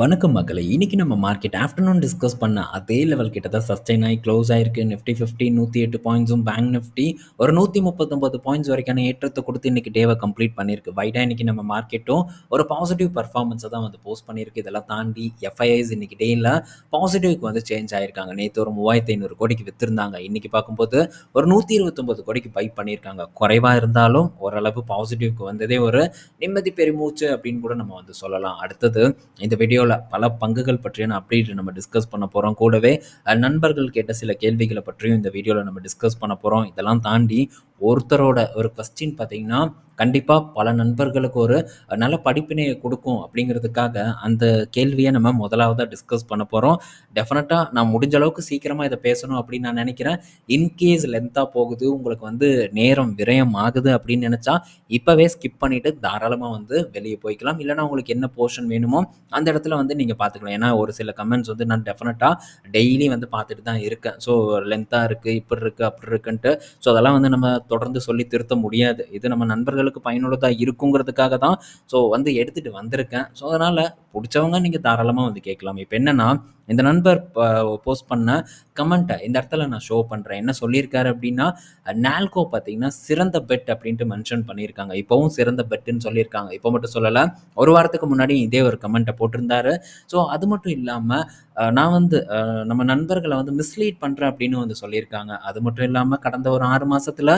வணக்கம் மக்களை இன்னைக்கு நம்ம மார்க்கெட் ஆஃப்டர்நூன் டிஸ்கஸ் பண்ண அதே லெவல் கிட்ட தான் சஸ்டைன் ஆகி க்ளோஸ் ஆயிருக்கு. நிஃப்டி ஃபிஃப்டி நூற்றி எட்டு பாயிண்ட்ஸும் பேங்க் நிஃப்டி ஒரு நூற்றி முப்பத்தொம்பது பாயிண்ட்ஸ் வரைக்கான ஏற்றத்தை கொடுத்து இன்னைக்கு டேவை கம்ப்ளீட் பண்ணியிருக்கு. வைடாக இன்னைக்கு நம்ம மார்க்கெட்டும் ஒரு பாசிட்டிவ் பர்ஃபார்மன்ஸை தான் வந்து போஸ்ட் பண்ணியிருக்கு. இதெல்லாம் தாண்டி எஃப்ஐஐஸ் இன்னைக்கு டேயில் பாசிட்டிவ்க்கு வந்து சேஞ்ச் ஆயிருக்காங்க. நேற்று ஒரு மூவாயிரத்தி ஐநூறு கோடிக்கு வித்திருந்தாங்க. இன்னைக்கு பார்க்கும்போது ஒரு நூற்றி இருபத்தொம்பது கோடிக்கு பை பண்ணியிருக்காங்க. குறைவாக இருந்தாலும் ஓரளவு பாசிட்டிவ்க்கு வந்ததே ஒரு நிம்மதி பெருமூச்சு அப்படின்னு கூட நம்ம வந்து சொல்லலாம். அடுத்தது இந்த வீடியோவில் பல பங்குகள் பற்றியான அப்டேட் நம்ம டிஸ்கஸ் பண்ண போகிறோம் கூடவே நண்பர்கள் கேட்ட சில கேள்விகளை பற்றியும் இந்த வீடியோவில் நம்ம டிஸ்கஸ் பண்ண போகிறோம் இதெல்லாம் தாண்டி ஒருத்தரோட ஒரு கொஸ்டின் பார்த்தீங்கன்னா கண்டிப்பாக பல நண்பர்களுக்கு ஒரு நல்ல படிப்பினையை கொடுக்கும் அப்படிங்கிறதுக்காக அந்த கேள்வியை நம்ம முதலாவதாக டிஸ்கஸ் பண்ண போகிறோம் டெஃபினட்டாக நான் முடிஞ்ச அளவுக்கு சீக்கிரமாக இதை பேசணும் அப்படின்னு நான் நினைக்கிறேன். இன்கேஸ் லென்த்தாக போகுது உங்களுக்கு வந்து நேரம் விரயம் ஆகுது அப்படின்னு நினச்சா இப்போவே ஸ்கிப் பண்ணிவிட்டு தாராளமாக வந்து வெளியே போய்க்கலாம். இல்லைனா உங்களுக்கு என்ன போர்ஷன் வேணுமோ அந்த இடத்துல வந்து நீங்கள் பார்த்துக்கலாம். ஏன்னா ஒரு சில கமெண்ட்ஸ் வந்து நான் டெஃபினட்டாக டெய்லி வந்து பார்த்துட்டு தான் இருக்கேன். ஸோ லென்த்தாக இருக்குது இப்படி இருக்குது அப்படி இருக்குன்ட்டு. ஸோ அதெல்லாம் வந்து நம்ம தொடர்ந்து சொல்லி திருத்த முடியாது. இது நம்ம நண்பர்களுக்கு பயனுள்ளதாக இருக்குங்கிறதுக்காக தான் ஸோ வந்து எடுத்துகிட்டு வந்திருக்கேன். ஸோ அதனால் பிடிச்சவங்க நீங்கள் தாராளமாக வந்து கேட்கலாம். இப்போ என்னென்னா இந்த நண்பர் போஸ்ட் பண்ண கமெண்ட்டை இந்த இடத்துல நான் ஷோ பண்ணுறேன் என்ன சொல்லியிருக்காரு அப்படின்னா நால்கோ பார்த்தீங்கன்னா சிறந்த பெட் அப்படின்ட்டு மென்ஷன் பண்ணியிருக்காங்க. இப்போவும் சிறந்த பெட்டுன்னு சொல்லியிருக்காங்க. இப்போ மட்டும் சொல்லலை ஒரு வாரத்துக்கு முன்னாடி இதே ஒரு கமெண்ட்டை போட்டிருந்தாரு. ஸோ அது மட்டும் இல்லாமல் நான் வந்து நம்ம நண்பர்களை வந்து மிஸ்லீட் பண்ணுறேன் அப்படின்னு வந்து சொல்லியிருக்காங்க. அது மட்டும் இல்லாமல் கடந்த ஒரு ஆறு மாசத்துல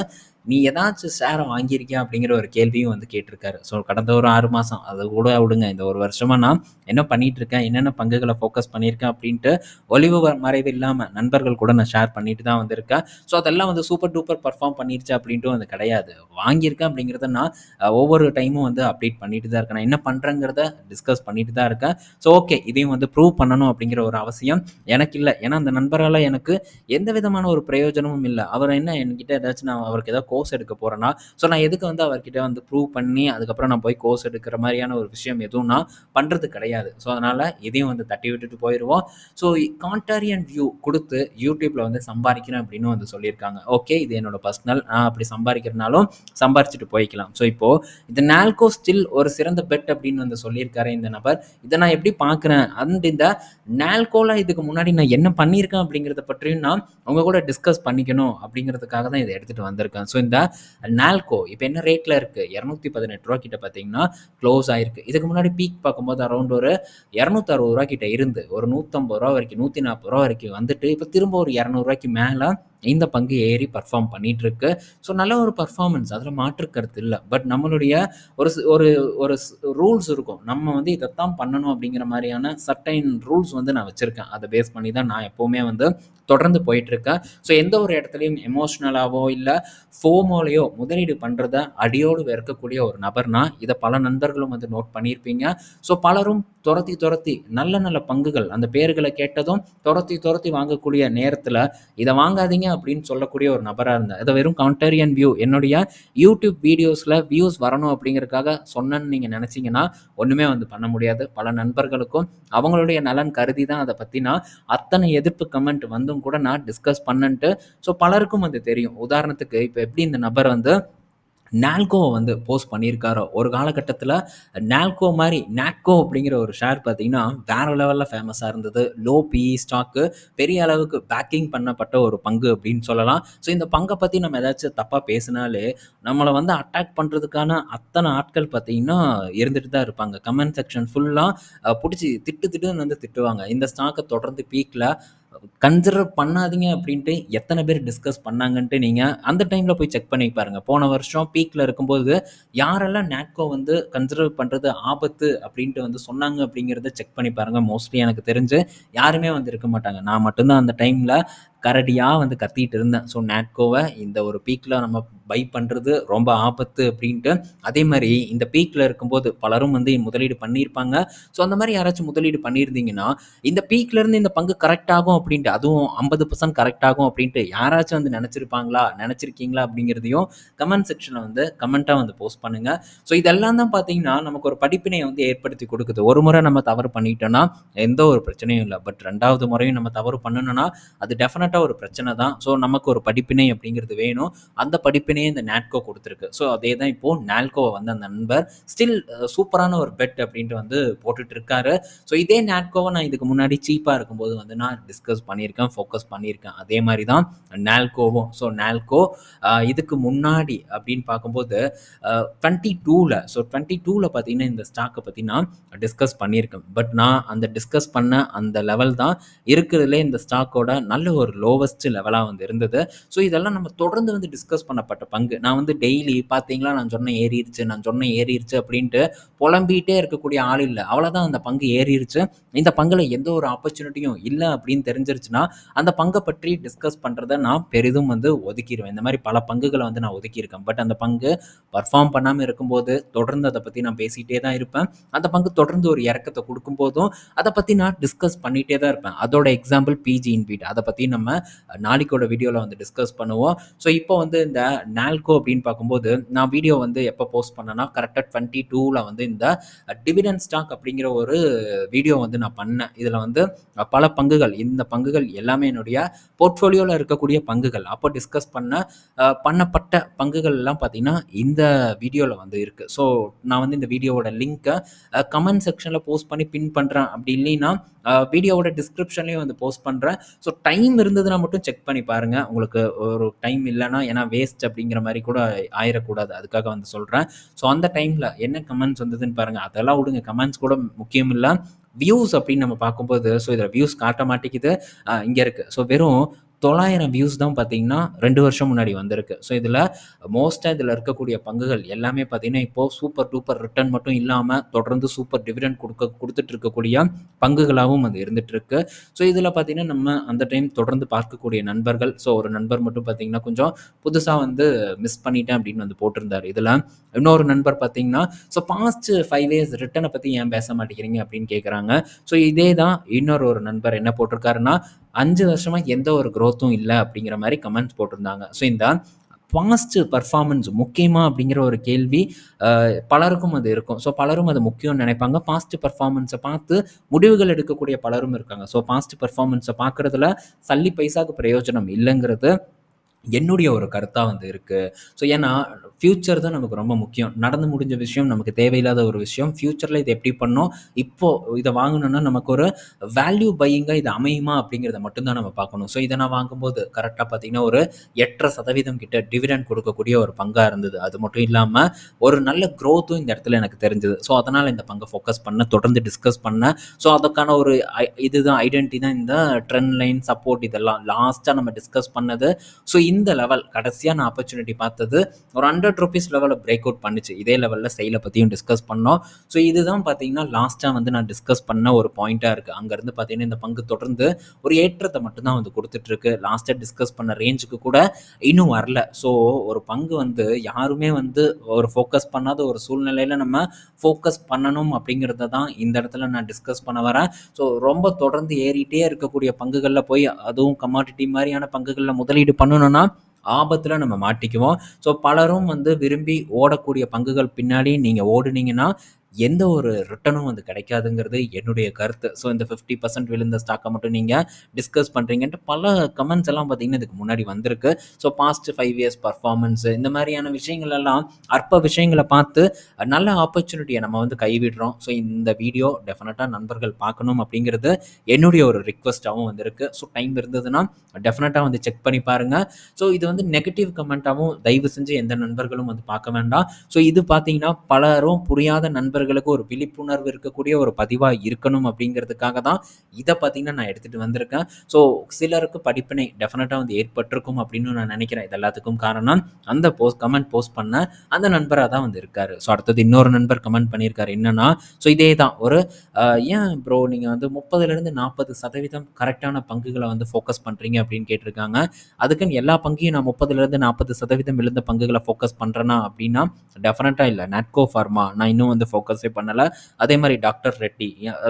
நீ ஏதாச்சும் ஷேரை வாங்கியிருக்கியா அப்படிங்கிற ஒரு கேள்வியும் வந்து கேட்டிருக்காரு. ஸோ கடந்த ஒரு ஆறு மாதம் அதை கூட விடுங்க. இந்த ஒரு வருஷமாக நான் என்ன பண்ணிட்டு இருக்கேன் என்னென்ன பங்குகளை ஃபோக்கஸ் பண்ணியிருக்கேன்? அப்படின்ட்டு ஒளிவு வ- மறைவு இல்லாமல் நண்பர்கள் கூட நான் ஷேர் பண்ணிட்டு தான் வந்திருக்கேன். ஸோ அதெல்லாம் வந்து சூப்பர் டூப்பர் பர்ஃபார்ம் பண்ணிருச்சு அப்படின்ட்டு வந்து கிடையாது. வாங்கியிருக்கேன் அப்படிங்கிறத நான் ஒவ்வொரு டைமும் வந்து அப்டேட் பண்ணிட்டு தான் இருக்கேன். நான் என்ன பண்ணுறேங்கிறத டிஸ்கஸ் பண்ணிட்டு தான் இருக்கேன். ஸோ ஓகே இதையும் வந்து ப்ரூவ் பண்ணணும் அப்படிங்கிற ஒரு அவசியம் எனக்கு இல்லை. ஏன்னா அந்த நண்பரால் எனக்கு எந்த விதமான ஒரு பிரயோஜனமும் இல்லை. அவர் என்ன என்கிட்ட ஏதாச்சும் நான் அவருக்கு ஏதாவது கோர்ஸ் எடுக்க போகிறேன்னா ஸோ நான் எதுக்கு வந்து அவர் அவர்கிட்ட வந்து ப்ரூவ் பண்ணி அதுக்கப்புறம் நான் போய் கோர்ஸ் எடுக்கிற மாதிரியான ஒரு விஷயம் எதுவும் நான் பண்ணுறது கிடையாது. ஸோ அதனால் இதையும் வந்து தட்டி விட்டுட்டு போயிடுவோம் ஸோ கான்டாரியன் வியூ கொடுத்து யூடியூப்பில் வந்து சம்பாதிக்கிறேன் அப்படின்னு வந்து சொல்லியிருக்காங்க. ஓகே இது என்னோட பர்சனல் நான் அப்படி சம்பாதிக்கிறனாலும் சம்பாரிச்சிட்டு போய்க்கலாம். ஸோ இப்போது இந்த நால்கோ ஸ்டில் ஒரு சிறந்த பெட் அப்படின்னு வந்து சொல்லியிருக்காரு இந்த நபர். இதை நான் எப்படி பார்க்குறேன்? அண்ட் இந்த நால்கோவில் இதுக்கு முன்னாடி நான் என்ன பண்ணியிருக்கேன் அப்படிங்கிறத பற்றியும் நான் உங்க கூட டிஸ்கஸ் பண்ணிக்கணும் அப்படிங்கிறதுக்காக தான் இதை எடுத்துகிட்டு வந்திருக்கேன். ஸோ இந்த நால்கோ இப்போ என்ன ரேட்டில் இருக்குது இரநூத்தி பதினெட்டு ரூபா கிட்ட பார்த்தீங்கன்னா க்ளோஸ் ஆயிருக்கு. இதுக்கு முன்னாடி பீக் பார்க்கும்போது அரௌண்ட் ஒரு இரநூத்தி அறுபது ரூபா கிட்ட இருந்து ஒரு நூற்றம்பது ரூபா வரைக்கும் நூற்றி நாற்பது ரூபா வரைக்கும் வந்துட்டு இப்போ திரும்ப ஒரு இரநூறுவாய்க்கு மேலே இந்த பங்கு ஏறி பர்ஃபார்ம் பண்ணிட்டு இருக்கு ஸோ நல்ல ஒரு பர்ஃபார்மன்ஸ் அதில் மாற்று கருத்து இல்லை. பட் நம்மளுடைய ஒரு ஒரு ஒரு ரூல்ஸ் இருக்கும். நம்ம வந்து இதைத்தான் பண்ணணும் அப்படிங்கிற மாதிரியான சர்டைன் ரூல்ஸ் வந்து நான் வச்சுருக்கேன். அதை பேஸ் பண்ணி தான் நான் எப்போவுமே வந்து தொடர்ந்து போயிட்டுருக்கேன். ஸோ எந்த ஒரு இடத்துலையும் எமோஷ்னலாவோ இல்லை ஃபோமோலையோ முதலீடு பண்ணுறத அடியோடு வெறுக்கக்கூடிய ஒரு நபர்னா இதை பல நண்பர்களும் வந்து நோட் பண்ணியிருப்பீங்க. ஸோ பலரும் துரத்தி துரத்தி நல்ல நல்ல பங்குகள் அந்த பேர்களை கேட்டதும் துரத்தி துரத்தி வாங்கக்கூடிய நேரத்தில் இதை வாங்காதீங்க அப்படின்னு சொல்லக்கூடிய ஒரு நபராக இருந்தேன் இதை வெறும் கவுண்டரியன் வியூ என்னுடைய யூடியூப் வீடியோஸில் வியூஸ் வரணும் அப்படிங்கிறதுக்காக சொன்னேன்னு நீங்கள் நினச்சிங்கன்னா ஒன்றுமே வந்து பண்ண முடியாது. பல நண்பர்களுக்கும் அவங்களுடைய நலன் கருதி தான் அதை பற்றி நான் அத்தனை எதிர்ப்பு கமெண்ட் வந்தும் கூட நான் டிஸ்கஸ் பண்ணன்ட்டு ஸோ பலருக்கும் அது தெரியும். உதாரணத்துக்கு இப்போ எப்படி இந்த நபர் வந்து நால்கோவை வந்து போஸ்ட் பண்ணியிருக்காரு? ஒரு காலகட்டத்தில் நால்கோ மாதிரி நாட்கோ அப்படிங்கிற ஒரு ஷேர் பார்த்தீங்கன்னா வேற லெவலில் ஃபேமஸாக இருந்தது. லோ பிஇ ஸ்டாக்கு பெரிய அளவுக்கு பேக்கிங் பண்ணப்பட்ட ஒரு பங்கு அப்படின்னு சொல்லலாம். ஸோ இந்த பங்கை பற்றி நம்ம ஏதாச்சும் தப்பாக பேசினாலே நம்மளை வந்து அட்டாக் பண்ணுறதுக்கான அத்தனை ஆட்கள் பார்த்தீங்கன்னா இருந்துட்டு தான் இருப்பாங்க. கமெண்ட் செக்ஷன் ஃபுல்லாக பிடிச்சி திட்டு திட்டுன்னு வந்து திட்டுவாங்க. இந்த ஸ்டாக்கை தொடர்ந்து பீக்கில் கன்சிடர் பண்ணாதீங்க அப்படின்ட்டு எத்தனை பேர் டிஸ்கஸ் பண்ணாங்கன்ட்டு நீங்கள் அந்த டைமில் போய் செக் பண்ணி பாருங்க. போன வருஷம் பீக்கில் இருக்கும்போது யாரெல்லாம் நாட்கோ வந்து கன்சிடர் பண்ணுறது ஆபத்து அப்படின்ட்டு வந்து சொன்னாங்க அப்படிங்கிறத செக் பண்ணி பாருங்கள் மோஸ்ட்லி எனக்கு தெரிஞ்சு யாருமே வந்து இருக்க மாட்டாங்க. நான் மட்டும்தான் அந்த டைமில் கரடியாக வந்து கத்திட்டு இருந்தேன். ஸோ நாட்கோவை இந்த ஒரு பீக்கில் நம்ம பை பண்ணுறது ரொம்ப ஆபத்து அப்படின்ட்டு அதே மாதிரி இந்த பீக்கில் இருக்கும்போது பலரும் வந்து முதலீடு பண்ணியிருப்பாங்க. ஸோ அந்த மாதிரி யாராச்சும் முதலீடு பண்ணியிருந்தீங்கன்னா இந்த பீக்லேருந்து இந்த பங்கு கரெக்ட் ஆகும் அப்படின்ட்டு அதுவும் ஐம்பது பர்சன்ட் கரெக்ட் ஆகும் அப்படின்ட்டு யாராச்சும் வந்து நினச்சிருப்பாங்களா? நினச்சிருக்கீங்களா? அப்படிங்கிறதையும் கமெண்ட் செக்ஷனில் வந்து கமெண்ட்டாக வந்து போஸ்ட் பண்ணுங்கள் ஸோ இதெல்லாம் தான் பார்த்தீங்கன்னா நமக்கு ஒரு படிப்பினையை வந்து ஏற்படுத்தி கொடுக்குது. ஒரு முறை நம்ம தவறு பண்ணிட்டோம்னா எந்த ஒரு பிரச்சனையும் இல்லை. பட் ரெண்டாவது முறையும் நம்ம தவறு பண்ணணும்னா அது டெஃபினட் டெஃபினட்டாக ஒரு பிரச்சனை தான். ஸோ நமக்கு ஒரு படிப்பினை அப்படிங்கிறது வேணும். அந்த படிப்பினையே இந்த நாட்கோ கொடுத்துருக்கு. ஸோ அதே தான் இப்போது நால்கோவை வந்து அந்த நண்பர் ஸ்டில் சூப்பரான ஒரு பெட் அப்படின்ட்டு வந்து போட்டுட்டு இருக்காரு ஸோ இதே நாட்கோவை நான் இதுக்கு முன்னாடி சீப்பாக இருக்கும்போது வந்து நான் டிஸ்கஸ் பண்ணியிருக்கேன் ஃபோக்கஸ் பண்ணியிருக்கேன். அதே மாதிரி தான் நால்கோவும் ஸோ நால்கோ இதுக்கு முன்னாடி அப்படின்னு பார்க்கும்போது டுவெண்ட்டி டூவில் ஸோ டுவெண்ட்டி டூவில் பார்த்தீங்கன்னா இந்த ஸ்டாக்கை பற்றி நான் டிஸ்கஸ் பண்ணியிருக்கேன். பட் நான் அந்த டிஸ்கஸ் பண்ண அந்த லெவல் தான் இருக்கிறதுலே இந்த ஸ்டாக்கோட நல்ல ஒரு லோவஸ்ட் லெவலாக வந்து இருந்தது. ஸோ இதெல்லாம் நம்ம தொடர்ந்து வந்து டிஸ்கஸ் பண்ணப்பட்ட பங்கு. நான் வந்து டெய்லி பார்த்தீங்களா நான் சொன்னேன் ஏறிடுச்சு நான் சொன்னேன் ஏறிடுச்சு அப்படின்ட்டு புலம்பிகிட்டே இருக்கக்கூடிய ஆள் இல்லை. அவ்வளோதான் அந்த பங்கு ஏறிடுச்சு இந்த பங்கில் எந்த ஒரு ஆப்பர்ச்சுனிட்டியும் இல்லை அப்படின்னு தெரிஞ்சிருச்சுன்னா அந்த பங்கை பற்றி டிஸ்கஸ் பண்ணுறதை நான் பெரிதும் வந்து ஒதுக்கிடுவேன் இந்த மாதிரி பல பங்குகளை வந்து நான் ஒதுக்கியிருக்கேன். பட் அந்த பங்கு பர்ஃபார்ம் பண்ணாமல் இருக்கும்போது தொடர்ந்து அதை பற்றி நான் பேசிகிட்டே தான் இருப்பேன். அந்த பங்கு தொடர்ந்து ஒரு இறக்கத்தை கொடுக்கும்போதும் அதை பற்றி நான் டிஸ்கஸ் பண்ணிகிட்டே தான் இருப்பேன். அதோட எக்ஸாம்பிள் பிஜி இன்பீட் அதை பற்றி நம்ம நாளைக்கோட வீடியோவில் வந்து டிஸ்கஸ் பண்ணுவோம். ஸோ இப்போ வந்து இந்த நால்கோ அப்படின்னு பார்க்கும்போது நான் வீடியோ வந்து எப்போ போஸ்ட் பண்ணேன்னா கரெக்டாக டுவெண்ட்டி டூவில் வந்து இந்த டிவிடன் ஸ்டாக் அப்படிங்கிற ஒரு வீடியோ வந்து நான் பண்ணேன். இதில் வந்து பல பங்குகள் இந்த பங்குகள் எல்லாமே என்னுடைய போர்ட்ஃபோலியோவில் இருக்கக்கூடிய பங்குகள். அப்போ டிஸ்கஸ் பண்ண பண்ணப்பட்ட பங்குகள் எல்லாம் பார்த்தீங்கன்னா இந்த வீடியோவில் வந்து இருக்குது ஸோ நான் வந்து இந்த வீடியோவோட லிங்க்கை கமெண்ட் செக்ஷனில் போஸ்ட் பண்ணி பின் பண்ணுறேன் அப்படி இல்லைன்னா வீடியோவோட டிஸ்கிரிப்ஷன்லேயும் வந்து போஸ்ட் பண்ணுறேன் ஸோ டைம் இருந்ததுன்னா மட்டும் செக் பண்ணி பாருங்கள் உங்களுக்கு ஒரு டைம் இல்லைன்னா ஏன்னா வேஸ்ட் அப்படிங்கிற மாதிரி கூட ஆயிடக்கூடாது அதுக்காக வந்து சொல்கிறேன் ஸோ அந்த டைமில் என்ன கமெண்ட்ஸ் வந்ததுன்னு பாருங்கள் அதெல்லாம் விடுங்க. கமெண்ட்ஸ் கூட முக்கியம் இல்லை. வியூஸ் அப்படின்னு நம்ம பார்க்கும்போது ஸோ இதில் வியூஸ் காட்ட மாட்டேங்குது இங்கே இருக்குது ஸோ வெறும் தொள்ளாயிரம் வியூஸ் தான் பார்த்தீங்கன்னா ரெண்டு வருஷம் முன்னாடி வந்திருக்கு. ஸோ இதில் மோஸ்ட்டாக இதில் இருக்கக்கூடிய பங்குகள் எல்லாமே பார்த்தீங்கன்னா இப்போது சூப்பர் டூப்பர் ரிட்டர்ன் மட்டும் இல்லாமல் தொடர்ந்து சூப்பர் டிவிடெண்ட் கொடுக்க கொடுத்துட்டு இருக்கக்கூடிய பங்குகளாகவும் அது இருந்துகிட்ருக்கு ஸோ இதில் பார்த்தீங்கன்னா நம்ம அந்த டைம் தொடர்ந்து பார்க்கக்கூடிய நண்பர்கள் ஸோ ஒரு நண்பர் மட்டும் பார்த்தீங்கன்னா கொஞ்சம் புதுசாக வந்து மிஸ் பண்ணிட்டேன் அப்படின்னு வந்து போட்டிருந்தார். இதில் இன்னொரு நண்பர் பார்த்தீங்கன்னா ஸோ பாஸ்ட் ஃபைவ் இயர்ஸ் ரிட்டனை பற்றி ஏன் பேச மாட்டேங்கிறீங்க அப்படின்னு கேட்குறாங்க ஸோ இதே தான் இன்னொரு ஒரு நண்பர் என்ன போட்டிருக்காருன்னா அஞ்சு வருஷமாக எந்த ஒரு க்ரோத்தும் இல்லை அப்படிங்கிற மாதிரி கமெண்ட்ஸ் போட்டிருந்தாங்க. ஸோ இந்த பாஸ்ட் பர்ஃபார்மன்ஸ் முக்கியமா அப்படிங்கிற ஒரு கேள்வி பலருக்கும் அது இருக்கும். ஸோ பலரும் அது முக்கியம்னு நினைப்பாங்க. பாஸ்ட் பர்ஃபார்மன்ஸை பார்த்து முடிவுகள் எடுக்கக்கூடிய பலரும் இருக்காங்க. ஸோ பாஸ்ட் பர்ஃபார்மன்ஸை பார்க்குறதுல சல்லி பைசாக்கு பிரயோஜனம் இல்லைங்கிறது என்னுடைய ஒரு கருத்தாக வந்து இருக்குது ஸோ ஏன்னா ஃப்யூச்சர் தான் நமக்கு ரொம்ப முக்கியம். நடந்து முடிஞ்ச விஷயம் நமக்கு தேவையில்லாத ஒரு விஷயம். ஃப்யூச்சரில் இதை எப்படி பண்ணோம்? இப்போது இதை வாங்கணுன்னா நமக்கு ஒரு வேல்யூ பையிங்காக இது அமையுமா அப்படிங்கிறத மட்டும்தான் நம்ம பார்க்கணும். ஸோ இதை நான் வாங்கும்போது கரெக்டாக பார்த்தீங்கன்னா ஒரு எட்டரை சதவீதம் கிட்ட டிவிடெண்ட் கொடுக்கக்கூடிய ஒரு பங்காக இருந்தது. அது மட்டும் இல்லாமல் ஒரு நல்ல க்ரோத்தும் இந்த இடத்துல எனக்கு தெரிஞ்சது. ஸோ அதனால் இந்த பங்கை ஃபோக்கஸ் பண்ண தொடர்ந்து டிஸ்கஸ் பண்ண ஸோ அதுக்கான ஒரு இதுதான் ஐடென்டி தான் இந்த ட்ரெண்ட் லைன் சப்போர்ட் இதெல்லாம். லாஸ்ட்டாக நம்ம டிஸ்கஸ் பண்ணது. ஸோ இந்த லெவல் கடைசியாக நான் ஆப்பர்ச்சுனிட்டி பார்த்தது ஒரு ஹண்ட்ரட் ருபீஸ் லெவலில் பிரேக் அவுட் பண்ணிச்சு. இதே லெவலில் செயலை பற்றியும் டிஸ்கஸ் பண்ணோம். ஸோ இதுதான் பார்த்தீங்கன்னா லாஸ்ட்டாக வந்து நான் டிஸ்கஸ் பண்ண ஒரு பாயிண்ட்டாக இருக்குது அங்கேருந்து பார்த்தீங்கன்னா இந்த பங்கு தொடர்ந்து ஒரு ஏற்றத்தை மட்டும்தான் வந்து கொடுத்துட்ருக்கு லாஸ்ட்டாக டிஸ்கஸ் பண்ண ரேஞ்சுக்கு கூட இன்னும் வரல. ஸோ ஒரு பங்கு வந்து யாருமே வந்து ஒரு ஃபோக்கஸ் பண்ணாத ஒரு சூழ்நிலையில் நம்ம ஃபோக்கஸ் பண்ணணும் அப்படிங்கிறத தான் இந்த இடத்துல நான் டிஸ்கஸ் பண்ண வரேன். ஸோ ரொம்ப தொடர்ந்து ஏறிட்டே இருக்கக்கூடிய பங்குகளில் போய் அதுவும் கமாடிட்டி மாதிரியான பங்குகளில் முதலீடு பண்ணணும்னா ஆபத்தில் நம்ம மாட்டிக்குவோம். ஸோ பலரும் வந்து விரும்பி ஓடக்கூடிய பங்குகள் பின்னாடி நீங்கள் ஓடுனீங்கன்னா எந்த ஒரு ரிட்டனும் வந்து கிடைக்காதுங்கிறது என்னுடைய கருத்து. ஸோ இந்த ஃபிஃப்டி பர்சன்ட் விழுந்த ஸ்டாக்கை மட்டும் நீங்கள் டிஸ்கஸ் பண்ணுறீங்கன்ட்டு பல கமெண்ட்ஸ் எல்லாம் பார்த்தீங்கன்னா இதுக்கு முன்னாடி வந்திருக்கு. So past five years performance இந்த மாதிரியான விஷயங்கள் எல்லாம் அற்ப விஷயங்களை பார்த்து நல்ல ஆப்பர்ச்சுனிட்டியை நம்ம வந்து கைவிடுறோம். ஸோ இந்த வீடியோ டெஃபினட்டாக நண்பர்கள் பார்க்கணும் அப்படிங்கிறது என்னுடைய ஒரு ரிக்வஸ்ட்டாகவும் வந்திருக்கு. ஸோ டைம் இருந்ததுன்னா டெஃபினட்டாக வந்து செக் பண்ணி பாருங்கள் ஸோ இது வந்து நெகட்டிவ் கமெண்ட்டாகவும் தயவு செஞ்சு எந்த நண்பர்களும் வந்து பார்க்க வேண்டாம். ஸோ இது பார்த்தீங்கன்னா பலரும் புரியாத நண்பர்கள் நண்பர்களுக்கு ஒரு விழிப்புணர்வு இருக்கக்கூடிய ஒரு பதிவாக இருக்கணும் அப்படிங்கிறதுக்காக தான் இதை பார்த்தீங்கன்னா நான் எடுத்துகிட்டு வந்திருக்கேன். ஸோ சிலருக்கு படிப்பினை டெஃபினட்டாக வந்து ஏற்பட்டிருக்கும் அப்படின்னு நான் நினைக்கிறேன். இது எல்லாத்துக்கும் காரணம் அந்த போஸ்ட் கமெண்ட் போஸ்ட் பண்ண அந்த நண்பராக தான் வந்து இருக்காரு. ஸோ அடுத்தது இன்னொரு நண்பர் கமெண்ட் பண்ணியிருக்காரு. என்னன்னா ஸோ இதே தான். ஒரு ஏன் ப்ரோ நீங்கள் வந்து முப்பதுலேருந்து நாற்பது சதவீதம் கரெக்டான பங்குகளை வந்து ஃபோக்கஸ் பண்ணுறீங்க அப்படின்னு கேட்டிருக்காங்க. அதுக்குன்னு எல்லா பங்கையும் நான் முப்பதுலேருந்து நாற்பது சதவீதம் விழுந்த பங்குகளை ஃபோக்கஸ் பண்ணுறேன்னா அப்படின்னா டெஃபினட்டாக இல்லை. நட்கோ ஃபார்மா நான் இன்னும் வந்து ஃபோக்கஸ் ஃபோக்கஸே பண்ணல. அதே மாதிரி doctor Reddy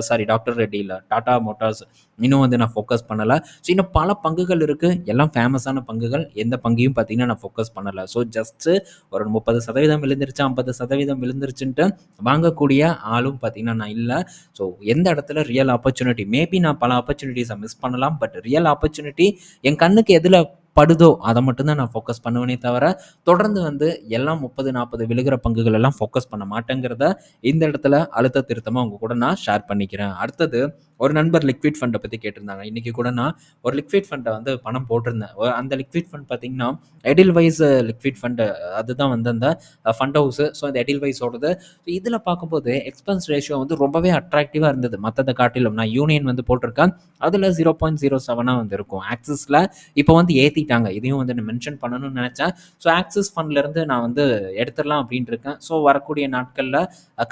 sorry doctor Reddy இல்லை டாடா மோட்டார்ஸ் இன்னும் வந்து நான் ஃபோக்கஸ் பண்ணலை ஸோ இன்னும் பல பங்குகள் இருக்குது எல்லாம் ஃபேமஸான பங்குகள். எந்த பங்கையும் பார்த்தீங்கன்னா, நான் ஃபோக்கஸ் பண்ணலை ஸோ ஜஸ்ட்டு ஒரு 30% விழுந்துருச்சு, 50% விழுந்துருச்சுன்ட்டு வாங்கக்கூடிய ஆளும் பார்த்தீங்கன்னா, நான் இல்லை ஸோ எந்த இடத்துல ரியல் ஆப்பர்ச்சுனிட்டி மேபி நான் பல ஆப்பர்ச்சுனிட்டிஸை மிஸ் பண்ணலாம். பட் ரியல் ஆப்பர்ச்சுனிட்டி என் கண்ணுக்கு எதில் படுதோ அதை மட்டும்தான் நான் ஃபோக்கஸ் பண்ணுவேனே தவிர, தொடர்ந்து வந்து எல்லாம் 30, 40 விழுகிற பங்குகள் எல்லாம் ஃபோக்கஸ் பண்ண மாட்டேங்கிறத இந்த இடத்துல அழுத்த திருத்தமாக உங்கள் கூட நான் ஷேர் பண்ணிக்கிறேன். அடுத்தது ஒரு நண்பர் லிக்விட் ஃபண்டை பற்றி கேட்டிருந்தாங்க. இன்றைக்கி கூட நான் ஒரு லிக்விட் ஃபண்டை வந்து பணம் போட்டிருந்தேன். அந்த லிக்விட் ஃபண்ட் பார்த்தீங்கன்னா, எடில்வைஸ் லிக்விட் ஃபண்டு அதுதான் வந்து அந்த ஃபண்ட் ஹவுஸு ஸோ அந்த எடில்வைஸோடது. இதில் பார்க்கும்போது எக்ஸ்பென்ஸ் ரேஷியோ வந்து ரொம்பவே அட்ராக்டிவாக இருந்தது. மற்றதை காட்டிலும். நான் யூனியன் வந்து போட்டிருக்கேன். அதில் ஸீரோ பாயிண்ட் ஜீரோ செவனாக வந்து இருக்கும். ஆக்சிஸில் இப்போ வந்து ஏத்திட்டாங்க. இதையும் வந்து நான் மென்ஷன் பண்ணணும்னு நினச்சேன் ஸோ ஆக்சிஸ் ஃபண்ட்லேருந்து நான் வந்து எடுத்துடலாம் அப்படின்ட்டு இருக்கேன். ஸோ வரக்கூடிய நாட்களில்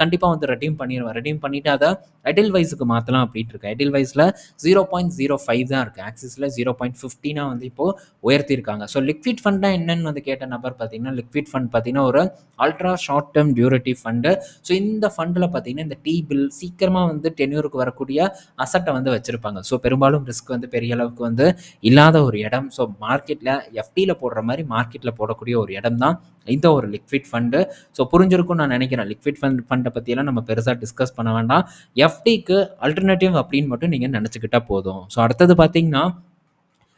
கண்டிப்பாக கண்டிப்பா வந்து ரெடீம் பண்ணிருவேன். ரெடீம் அதை எடில் வைஸுக்கு மாற்றலாம் அப்படின்ட்டு இருக்கேன். எடில்வைஸ்ல 0.05 தான் இருக்குது ஆக்சிஸில் ஜீரோ பாயிண்ட் ஃபிஃப்டினாக வந்து இப்போ உயர்த்தியிருக்காங்க. ஸோ லிக்விட் ஃபண்டாக என்னன்னு வந்து கேட்ட நபர் பார்த்தீங்கன்னா, லிக்விட் ஃபண்ட் பார்த்தீங்கன்னா, ஒரு ultra short term duration fund so இந்த ஃபண்டில் பார்த்தீங்கன்னா, இந்த டி பில் சீக்கிரமாக வந்து டென்யூருக்கு வரக்கூடிய அசட்டை வந்து வச்சிருப்பாங்க. ஸோ பெரும்பாலும் ரிஸ்க் வந்து பெரிய அளவுக்கு வந்து இல்லாத ஒரு இடம். ஸோ மார்க் மார்க்கெட்ல எஃப்டியில் போடுற மாதிரி மார்க்கெட்ல போடக்கூடிய ஒரு இடம் தான் இந்த ஒரு லிக்விட் ஃபண்ட். ஸோ புரிஞ்சிருக்கும்னு நான் நினைக்கிறேன் லிக்விட் ஃபண்ட் ஃபண்ட பற்றியெல்லாம் நம்ம பெருசா டிஸ்கஸ் பண்ண வேண்டாம். எஃப்டிக்கு அல்டர்னேட்டிவ் அப்படின்னு மட்டும் நீங்க நெனச்சுக்கிட்டா போதும். ஸோ அடுத்தது பார்த்தீங்கன்னா,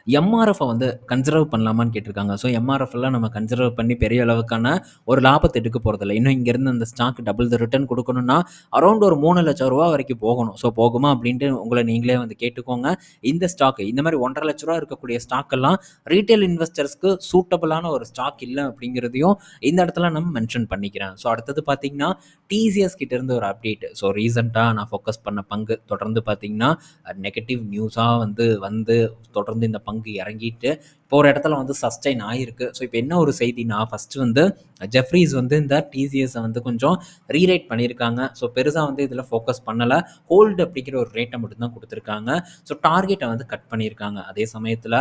எம்ஆர்எஃப்பை வந்து கன்சர்வ் பண்ணலாமான்னு கேட்டிருக்காங்க. ஸோ எம்ஆர்எஃப்லாம் நம்ம கன்சர்வ் பண்ணி பெரிய அளவுக்கான ஒரு லாபத்தை எடுக்க போகிறதில்ல இன்னும் இங்கேருந்து அந்த ஸ்டாக் டபுள் த ரிட்டர்ன் கொடுக்கணும்னா அரௌண்ட் ஒரு மூணு லட்சம் ரூபா வரைக்கும் போகணும். ஸோ போகுமா அப்படின்ட்டு உங்களை நீங்களே வந்து கேட்டுக்கோங்க. இந்த ஸ்டாக் இந்த மாதிரி ஒன்றரை லட்ச ரூபா இருக்கக்கூடிய ஸ்டாக் எல்லாம் ரீட்டெயில் இன்வெஸ்டர்ஸ்க்கு சூட்டபிளான ஒரு ஸ்டாக் இல்லை அப்படிங்கிறதையும் இந்த இடத்துல நம்ம மென்ஷன் பண்ணிக்கிறேன். ஸோ அடுத்தது பார்த்தீங்கன்னா, டிசிஎஸ் கிட்டேருந்து ஒரு அப்டேட். ஸோ ரீசெண்டாக நான் ஃபோக்கஸ் பண்ண பங்கு தொடர்ந்து பார்த்தீங்கன்னா, நெகட்டிவ் நியூஸாக வந்து வந்து தொடர்ந்து இந்த பங்கு இறங்கிட்டு, இப்போ ஒரு இடத்துல வந்து சஸ்டெயின் ஆகிருக்கு ஸோ இப்போ என்ன ஒரு செய்தினா, ஃபர்ஸ்ட்டு வந்து ஜெஃப்ரீஸ் வந்து இந்த டிசிஎஸை வந்து கொஞ்சம் ரீரேட் பண்ணியிருக்காங்க. ஸோ பெருசாக வந்து இதில் ஃபோக்கஸ் பண்ணலை ஹோல்டு அப்படிங்கிற ஒரு ரேட்டை மட்டும்தான் கொடுத்துருக்காங்க ஸோ டார்கெட்டை வந்து கட் பண்ணியிருக்காங்க. அதே சமயத்தில்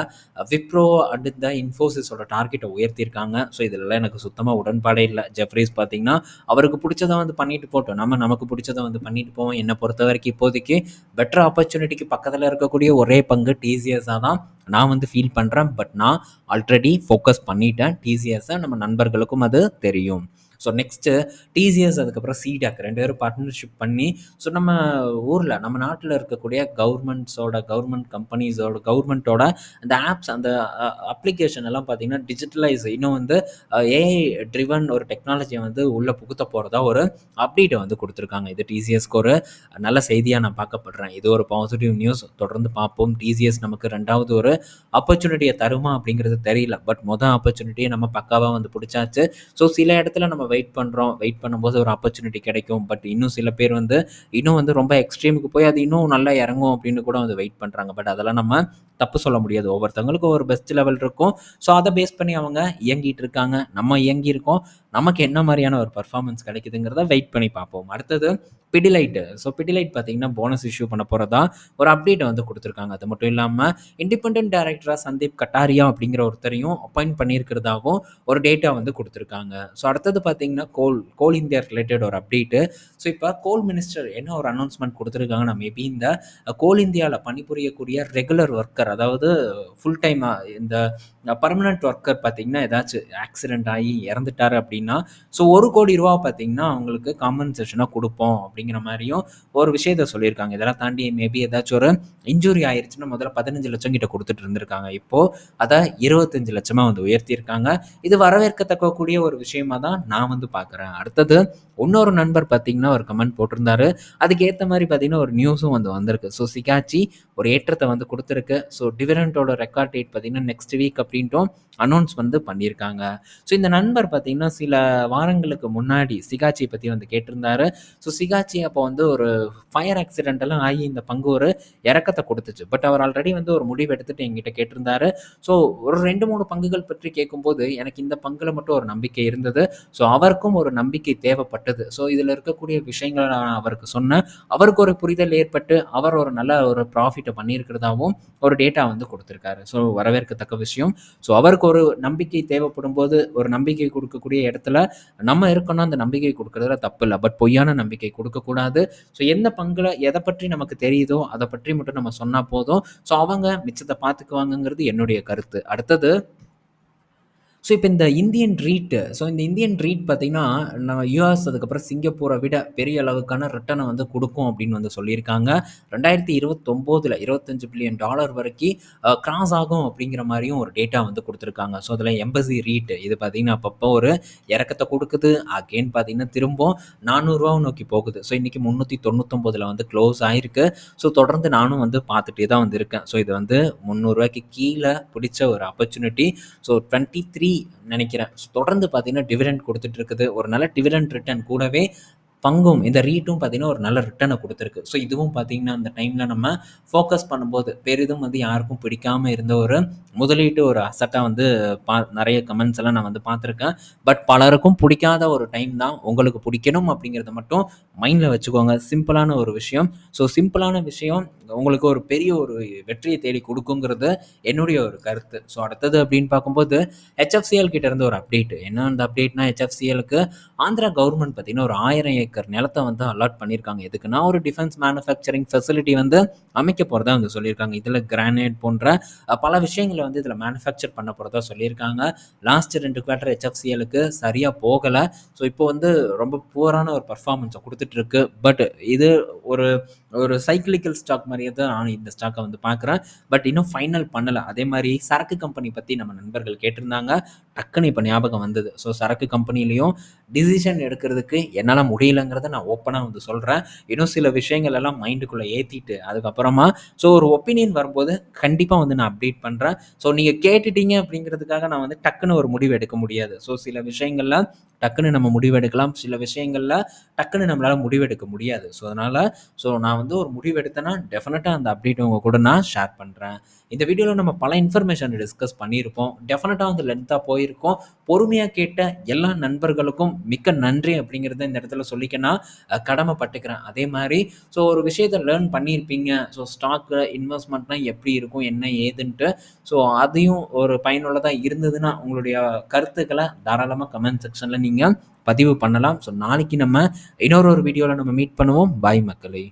விப்ரோ அண்ட் இந்த இன்ஃபோசிஸோட டார்கெட்டை உயர்த்தியிருக்காங்க. ஸோ இதிலலாம் எனக்கு சுத்தமாக உடன்பாடே இல்லை ஜெஃப்ரீஸ் பார்த்தீங்கன்னா, அவருக்கு பிடிச்சதை வந்து பண்ணிட்டு போட்டோம் நம்ம நமக்கு பிடிச்சதை வந்து பண்ணிட்டு போவோம். என்னை பொறுத்த வரைக்கும் இப்போதைக்கு பெட்டர் ஆப்பர்ச்சுனிட்டிக்கு பக்கத்தில் இருக்கக்கூடிய ஒரே பங்கு டிசிஎஸாக தான் நான் வந்து ஃபீல் பண்ணுறேன் பட் நான் ஆல்ரெடி ஃபோக்கஸ் பண்ணிட்டேன். டிசிஎஸை நம்ம நண்பர்களுக்கும் அது தெரியும். ஸோ நெக்ஸ்ட்டு டிசிஎஸ் அதுக்கப்புறம் சிடாக் ரெண்டு பேரும் பார்ட்னர்ஷிப் பண்ணி, ஸோ நம்ம ஊரில் நம்ம நாட்டில் இருக்கக்கூடிய கவர்மெண்ட்ஸோட கவர்மெண்ட் கம்பெனிஸோட கவர்மெண்ட்டோட அந்த ஆப்ஸ் அந்த அப்ளிகேஷன் எல்லாம் பார்த்தீங்கன்னா, டிஜிட்டலைஸ் இன்னும் வந்து ஏஐ ட்ரிவன் ஒரு டெக்னாலஜியை வந்து உள்ளே புகுத்த போகிறதா ஒரு அப்டேட்டை வந்து கொடுத்துருக்காங்க இது டிசிஎஸ்க்கு ஒரு நல்ல செய்தியாக நான் பார்க்கப்படுறேன். இது ஒரு பாசிட்டிவ் நியூஸ். தொடர்ந்து பார்ப்போம். டிசிஎஸ் நமக்கு ரெண்டாவது ஒரு ஆப்பர்ச்சுனிட்டியை தருமா அப்படிங்கிறது தெரியல. பட் மொதல் ஆப்பர்ச்சுனிட்டியை நம்ம பக்காவாக வந்து பிடிச்சாச்சு ஸோ சில இடத்துல நம்ம வெயிட் பண்ணுறோம் வெயிட் பண்ணும்போது ஒரு ஆப்பர்ச்சுனிட்டி கிடைக்கும். பட் இன்னும் சில பேர் வந்து இன்னும் வந்து ரொம்ப எக்ஸ்ட்ரீமுக்கு போய் அது இன்னும் நல்லா இறங்கும் அப்படின்னு கூட வந்து வெயிட் பண்ணுறாங்க பட் அதெல்லாம் நம்ம தப்பு சொல்ல முடியாது. ஒவ்வொருத்தவங்களுக்கும் ஒரு பெஸ்ட் லெவல் இருக்கும். ஸோ அதை பேஸ் பண்ணி அவங்க இயங்கிட்டு இருக்காங்க. நம்ம இயங்கியிருக்கோம். நமக்கு என்ன மாதிரியான ஒரு பர்ஃபார்மன்ஸ் கிடைக்குதுங்கிறத வெயிட் பண்ணி பார்ப்போம். அடுத்தது பிடிலைட். ஸோ பிடிலைட் பார்த்தீங்கன்னா, போனஸ் இஷ்யூ பண்ண போகிறதா ஒரு அப்டேட்டை வந்து கொடுத்துருக்காங்க. அது மட்டும் இல்லாமல் இண்டிபெண்ட் டைரக்டராக சந்தீப் கட்டாரியா அப்படிங்கிற ஒருத்தரையும் அப்பாயிண்ட் பண்ணியிருக்கிறதாகவும் ஒரு டேட்டா வந்து கொடுத்துருக்காங்க. ஸோ அடுத்தது பார்த்தீங்கன்னா, கோல் கோல் இந்தியா ரிலேட்டட் ஒரு அப்டேட்டு ஸோ இப்போ கோல் மினிஸ்டர் என்ன ஒரு அனௌன்ஸ்மெண்ட் கொடுத்துருக்காங்கன்னா மேபி இந்த கோல் இந்தியாவில் பணிபுரியக்கூடிய ரெகுலர் ஒர்க்கர் அதாவது ஃபுல் டைமாக இந்த பர்மனன்ட் ஒர்க்கர் பார்த்தீங்கன்னா, ஏதாச்சும் ஆக்சிடென்ட் ஆகி இறந்துட்டாரு அப்படின்னா ஸோ ஒரு கோடி ரூபா பார்த்தீங்கன்னா, அவங்களுக்கு காமன்சேஷனாக கொடுப்போம் அப்படின்னு அப்படிங்கிற மாதிரியும் ஒரு விஷயத்த சொல்லியிருக்காங்க. இதெல்லாம் தாண்டி மேபி ஏதாச்சும் ஒரு இன்ஜூரி ஆயிடுச்சுன்னா முதல்ல 15,00,000 கிட்ட கொடுத்துட்டு இருந்திருக்காங்க. இப்போ அத 25,00,000 வந்து உயர்த்தியிருக்காங்க. இது வரவேற்கத்தக்க கூடிய ஒரு விஷயமா தான் நான் வந்து பார்க்குறேன். அடுத்தது இன்னொரு நண்பர் பார்த்தீங்கன்னா, ஒரு கமெண்ட் போட்டிருந்தாரு. அதுக்கு மாதிரி பார்த்தீங்கன்னா, ஒரு நியூஸும் வந்து வந்திருக்கு. ஸோ சிகாச்சி ஒரு ஏற்றத்தை வந்து கொடுத்துருக்கு ஸோ டிவிடெண்டோட ரெக்கார்ட் டேட் பார்த்தீங்கன்னா, நெக்ஸ்ட் வீக் அப்படின்ட்டும் அனௌன்ஸ் வந்து பண்ணியிருக்காங்க. ஸோ இந்த நண்பர் பார்த்தீங்கன்னா, சில வாரங்களுக்கு முன்னாடி சிகாச்சியை பற்றி வந்து கேட்டிருந்தாரு. ஸோ சிகாச்சி என்னாச்சு அப்போ வந்து ஒரு ஃபயர் ஆக்சிடென்ட் எல்லாம் ஆகி இந்த பங்கு ஒரு இறக்கத்தை கொடுத்துச்சு. பட் அவர் ஆல்ரெடி வந்து ஒரு முடிவு எடுத்துட்டு என்கிட்ட கேட்டிருந்தாரு. ஸோ ஒரு ரெண்டு மூணு பங்குகள் பற்றி கேட்கும்போது எனக்கு இந்த பங்குல மட்டும் ஒரு நம்பிக்கை இருந்தது. ஸோ அவருக்கும் ஒரு நம்பிக்கை தேவைப்பட்டது. ஸோ இதில் இருக்கக்கூடிய விஷயங்களை நான் அவருக்கு சொன்னேன். அவருக்கு ஒரு புரிதல் ஏற்பட்டு அவர் ஒரு நல்ல ஒரு ப்ராஃபிட்டை பண்ணியிருக்கிறதாவும் ஒரு டேட்டா வந்து கொடுத்துருக்காரு. ஸோ வரவேற்கத்தக்க விஷயம். ஸோ அவருக்கு ஒரு நம்பிக்கை தேவைப்படும் போது ஒரு நம்பிக்கை கொடுக்கக்கூடிய இடத்துல நம்ம இருக்கணும். அந்த நம்பிக்கை கொடுக்கறதுல தப்பு இல்லை. பட் பொய்யான நம்பிக்கை கொடுக்க கூடாது. ஸோ எந்த பங்குல எதை பற்றி நமக்கு தெரியுதோ அதை பற்றி மட்டும் நம்ம சொன்னால் போதும். ஸோ அவங்க மிச்சத்தை பார்த்துக்குவாங்கங்கிறது என்னுடைய கருத்து. அடுத்தது ஸோ இப்போ இந்த இந்தியன் ரீட்டு ஸோ இந்த இந்தியன் ரீட் பார்த்திங்கன்னா நம்ம யூஎஸ் அதுக்கப்புறம் சிங்கப்பூரை விட பெரிய அளவுக்கான ரிட்டனை வந்து கொடுக்கும் அப்படின்னு வந்து சொல்லியிருக்காங்க. ரெண்டாயிரத்தி இருபத்தொம்போதில் இருபத்தஞ்சு பில்லியன் டாலர் வரைக்கும் கிராஸ் ஆகும் அப்படிங்கிற மாதிரியும் ஒரு டேட்டா வந்து கொடுத்துருக்காங்க. ஸோ அதில் எம்பசி ரீட் இது பார்த்திங்கன்னா அப்பப்போ ஒரு இறக்கத்தை கொடுக்குது. அகெயின் பார்த்திங்கன்னா திரும்ப நானூறுரூவா நோக்கி போகுது. ஸோ இன்றைக்கி முந்நூற்றி தொண்ணூத்தொம்போதில் வந்து க்ளோஸ் ஆகிருக்கு ஸோ தொடர்ந்து நானும் வந்து பார்த்துட்டே தான் வந்து இருக்கேன். ஸோ இது வந்து முந்நூறுரூவாய்க்கு கீழே பிடிச்ச ஒரு ஆப்பர்ச்சுனிட்டி ஸோ டுவெண்ட்டி த்ரீ நினைக்கிறேன். தொடர்ந்து பார்த்தீங்கன்னா டிவிடெண்ட் கொடுத்துட்டு இருக்குது. ஒரு நல்ல டிவிடெண்ட் ரிட்டர்ன் கூடவே பங்கும் இந்த ரீட்டும் பார்த்தீங்கன்னா ஒரு நல்ல ரிட்டனை கொடுத்துருக்கு. ஸோ இதுவும் பார்த்தீங்கன்னா அந்த டைமில் நம்ம ஃபோக்கஸ் பண்ணும்போது பெரிதும் வந்து யாருக்கும் பிடிக்காமல் இருந்த ஒரு முதலீட்டு ஒரு அசட்டாக வந்து பா நிறைய கமெண்ட்ஸ் எல்லாம் நான் வந்து பார்த்துருக்கேன். பட் பலருக்கும் பிடிக்காத ஒரு டைம் தான் உங்களுக்கு பிடிக்கணும் அப்படிங்கிறத மட்டும் மைண்டில் வச்சுக்கோங்க. சிம்பிளான ஒரு விஷயம். ஸோ சிம்பிளான விஷயம் உங்களுக்கு ஒரு பெரிய ஒரு வெற்றியை தேடி கொடுக்குங்கிறது என்னுடைய ஒரு கருத்து. ஸோ அடுத்தது அப்படின்னு பார்க்கும்போது ஹெச்எஃப்சிஎல் கிட்டேருந்து ஒரு அப்டேட் என்ன அந்த அப்டேட்னா ஹெச்எஃப்சிஎலுக்கு ஆந்திரா கவர்மெண்ட் பார்த்தீங்கன்னா ஒரு ஆயிரம் ஏக்கர் நிலத்தை வந்து அலாட் பண்ணியிருக்காங்க. எதுக்குன்னா ஒரு டிஃபென்ஸ் மேனுஃபேக்சரிங் ஃபெசிலிட்டி வந்து அமைக்க போகிறதா வந்து சொல்லியிருக்காங்க. இதில் கிரானைட் போன்ற பல விஷயங்களை வந்து இதில் மேனுஃபேக்சர் பண்ண போகிறதா சொல்லியிருக்காங்க. லாஸ்ட் ரெண்டு குவார்ட்டர் ஹெச்எஃப்சிஎலுக்கு சரியாக போகலை. ஸோ இப்போ வந்து ரொம்ப புவரான ஒரு பர்ஃபார்மன்ஸை கொடுத்துட்ருக்கு பட் இது ஒரு ஒரு சைக்கிளிக்கல் ஸ்டாக் மாதிரியே தான் நான் இந்த ஸ்டாக்கை வந்து பார்க்குறேன். பட் இன்னும் ஃபைனல் பண்ணலை. அதே மாதிரி சரக்கு கம்பெனி பற்றி நம்ம நண்பர்கள் கேட்டிருந்தாங்க. டக்குன்னு இப்போ ஞாபகம் வந்தது. ஸோ சரக்கு கம்பெனிலையும் டிசிஷன் எடுக்கிறதுக்கு என்னால் முடியலங்கிறத நான் ஓப்பனாக வந்து சொல்கிறேன் இன்னும் சில விஷயங்கள் எல்லாம் மைண்டுக்குள்ளே ஏற்றிட்டு அதுக்கப்புறமா ஸோ ஒரு ஒப்பீனியன் வரும்போது கண்டிப்பாக வந்து நான் அப்டேட் பண்ணுறேன் ஸோ நீங்கள் கேட்டுட்டீங்க அப்படிங்கிறதுக்காக நான் வந்து டக்குன்னு ஒரு முடிவு எடுக்க முடியாது. ஸோ சில விஷயங்களில் டக்குன்னு நம்ம முடிவெடுக்கலாம் சில விஷயங்களில் டக்குன்னு நம்மளால் முடிவெடுக்க முடியாது. ஸோ அதனால் ஸோ நான் வந்து ஒரு முடிவு எடுத்தேன்னா டெஃபினட்டாக அந்த அப்டேட் உங்கள் கூட நான் ஷேர் பண்ணுறேன் இந்த வீடியோவில் நம்ம பல இன்ஃபர்மேஷன் டிஸ்கஸ் பண்ணியிருப்போம். டெஃபினட்டாக வந்து லென்த்தாக போய் போயிருக்கோம். பொறுமையாக கேட்ட எல்லா நண்பர்களுக்கும் மிக்க நன்றி அப்படிங்கிறத இந்த இடத்துல சொல்லிக்க நான் கடமைப்பட்டுக்கிறேன் அதே மாதிரி ஸோ ஒரு விஷயத்தை லேர்ன் பண்ணியிருப்பீங்க. ஸோ ஸ்டாக்கு இன்வெஸ்ட்மெண்ட்லாம் எப்படி இருக்கும் என்ன ஏதுன்ட்டு ஸோ அதையும் ஒரு பயனுள்ளதாக இருந்ததுன்னா உங்களுடைய கருத்துக்களை தாராளமாக கமெண்ட் செக்ஷனில் நீங்கள் பதிவு பண்ணலாம். ஸோ நாளைக்கு நம்ம இன்னொரு ஒரு வீடியோவில் நம்ம மீட் பண்ணுவோம். பாய் மக்களை.